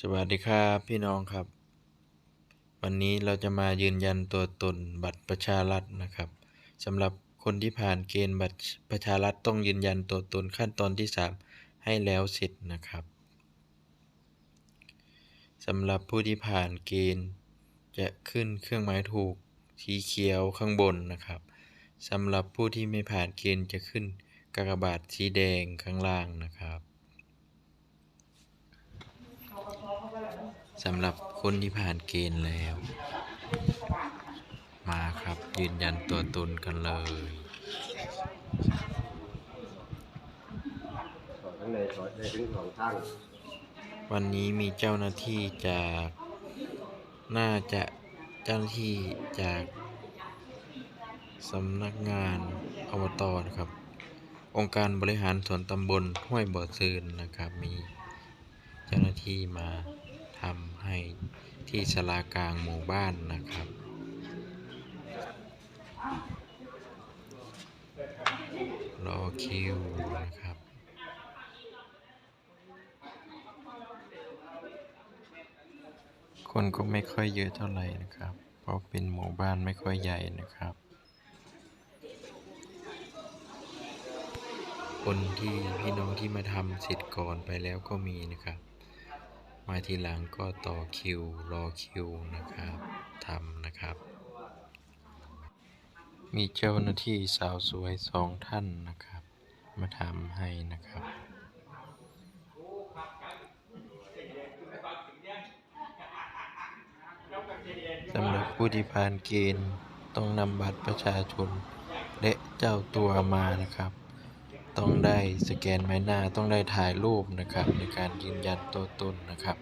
สวัสดีครับพี่น้องครับ วันนี้เราจะมายืนยันตัวตนบัตรประชารัฐนะครับสำหรับคนที่ผ่านเกณฑ์บัตรประชารัฐต้องยืนยันตัวตนขั้นตอนที่ 3 ให้แล้วเสร็จนะครับสำหรับผู้ที่ผ่านเกณฑ์จะขึ้นเครื่องหมายถูกสีเขียวข้างบนนะครับสำหรับผู้ที่ไม่ผ่านเกณฑ์จะขึ้นกากบาทสีแดงข้างล่างนะครับ สำหรับคนที่ผ่านเกณฑ์แล้ว มาครับยืนยันตัวตนกันเลยถอดข้างในถอดได้ถึงสองข้างวันนี้มีเจ้าหน้าที่จากน่าจะเจ้าหน้าที่จากสำนักงานอบตนะครับ องค์การบริหารส่วนตำบลห้วยบ่อซืนนะครับ มีเจ้าหน้าที่มา ทำให้ที่สลากลางหมู่บ้านนะครับ รอคิวนะครับ คนก็ไม่ค่อยเยอะเท่าไหร่นะครับ เพราะเป็นหมู่บ้านไม่ค่อยใหญ่นะครับ คนที่พี่น้องที่มาทำเสร็จก่อนไปแล้วก็มีนะครับ มาทีหลังก็ต่อคิวรอคิวนะครับทำนะครับ มีเจ้าหน้าที่สาวสวยสองท่านนะครับ มาทำให้นะครับสำหรับผู้ที่ผ่านเกณฑ์ต้องนำบัตรประชาชนและเจ้าตัวมานะครับ ต้องได้สแกนใบหน้าต้องได้ถ่ายรูปนะครับ ในการยืนยันตัวตนนะครับ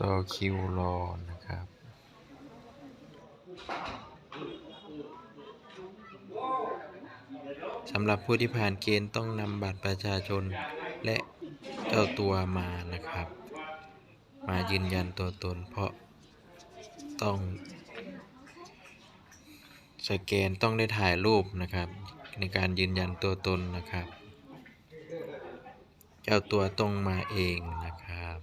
ต่อคิวรอนะครับสำหรับผู้ที่ผ่านเกณฑ์ต้องนำบัตรประชาชนและเจ้าตัวมานะครับ มายืนยันตัวตนเพราะต้อง สแกนต้องได้ถ่ายรูปนะครับ ในการยืนยันตัวตนนะครับเจ้าตัวต้องมาเองนะครับ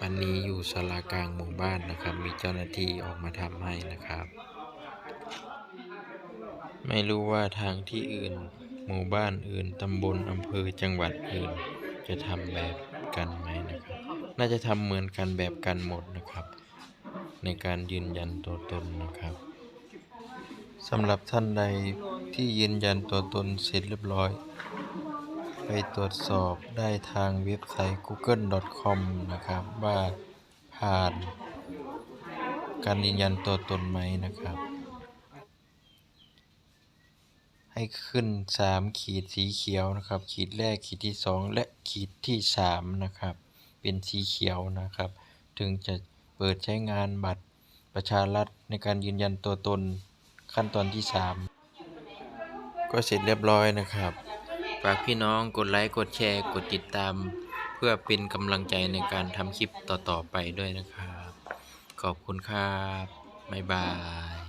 วันนี้อยู่สารากลางหมู่บ้านนะครับ มีเจ้าหน้าที่ออกมาทำให้นะครับ ไม่รู้ว่าทางที่อื่น หมู่บ้านอื่น ตำบลอำเภอจังหวัดอื่น จะทำแบบกันไหมนะครับ น่าจะทำเหมือนกันแบบกันหมดนะครับ ในการยืนยันตัวตนนะครับสำหรับท่านใดที่ยืนยันตัวตนเสร็จเรียบร้อย ไปตรวจสอบได้ทางเว็บไซต์ google.com นะครับ ว่าผ่าน การยืนยันตัวตนไหมนะครับ ให้ขึ้น 3 ขีดสีเขียวนะครับ ขีดแรกขีดที่ 2 และขีดที่ 3 นะครับ เป็นสีเขียวนะครับ ถึงจะเปิดใช้งานบัตรประชารัฐในการยืนยันตัวตนขั้นตอนที่ 3 ก็เสร็จเรียบร้อยนะครับ ฝากพี่น้องกดไลค์กดแชร์กดติดตาม เพื่อเป็นกำลังใจในการทำคลิปต่อๆไปด้วยนะครับ ขอบคุณครับ บ๊ายบาย